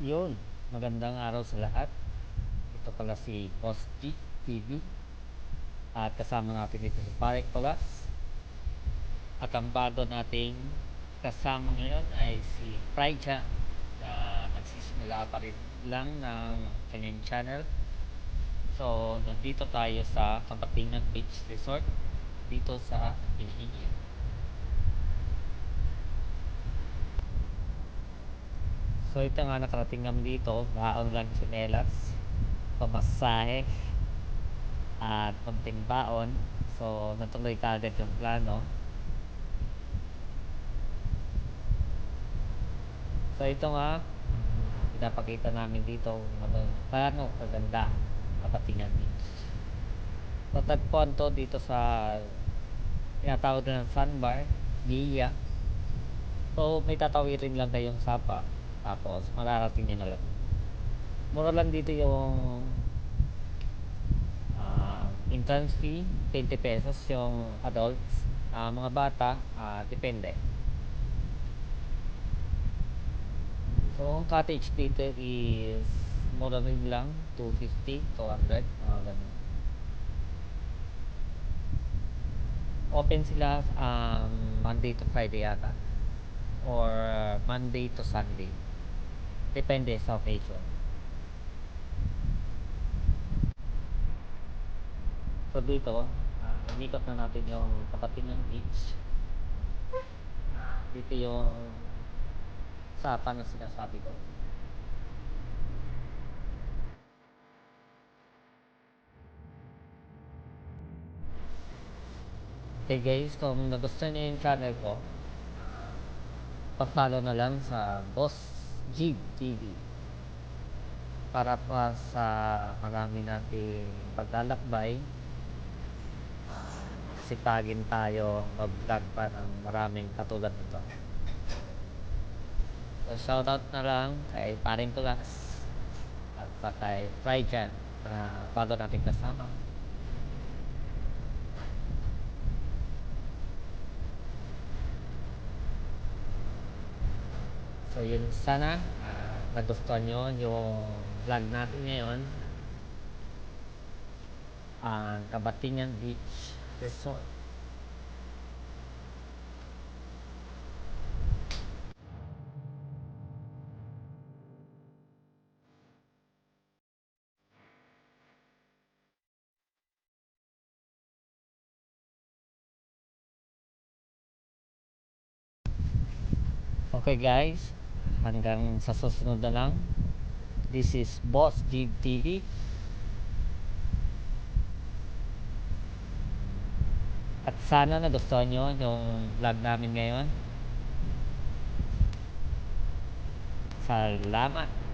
Yun, magandang araw sa lahat. Ito pala si Boss G TV. At kasama natin dito si Parek Colas. At ang bago nating kasama ngayon ay si Praija na nagsisimula pa rin lang ng kanyang channel. So, nandito tayo sa Kapatingan Beach Resort dito sa Pilipinas. So ito nga nakarating kami dito, baon lang sinelas, pamasahe, at konting baon. So natuloy kagad yung plano. So ito nga, pinapakita namin dito paano kaganda Kapatingan Beach. Tatagpuan to dito sa tinatawag na sandbar, Nia. So may tatawirin lang kayong sapa tapos mararating nyo na lang mura lang dito yung uh, entrance fee 20 pesos. Yung adults uh, mga bata uh, depende. So ang cottage dito is mura rin lang 250 200 uh, ganun. Open sila um, Monday to Friday yata or Monday to Sunday Depende sa occasion. So dito, uh, inikot na natin yung kapating ng beach. Dito yung sapa na sinasabi ko. Okay guys, kung nagustuhan niyo yung channel ko, pa-follow na lang sa Boss Jig TV para pa sa marami nating paglalakbay sipagin tayo mag-vlog pa ng maraming katulad nito. So shoutout na lang kay Paring Tulas at pa kay Fryjan na bago natin kasama so yun. Sana uh, nagustuhan nyo yung vlog natin ngayon. Ang Kabatingan Beach Resort. Okay guys, hanggang sa susunod na lang. This is Boss Jig TV. At sana nagustuhan nyo yung vlog namin ngayon. Salamat!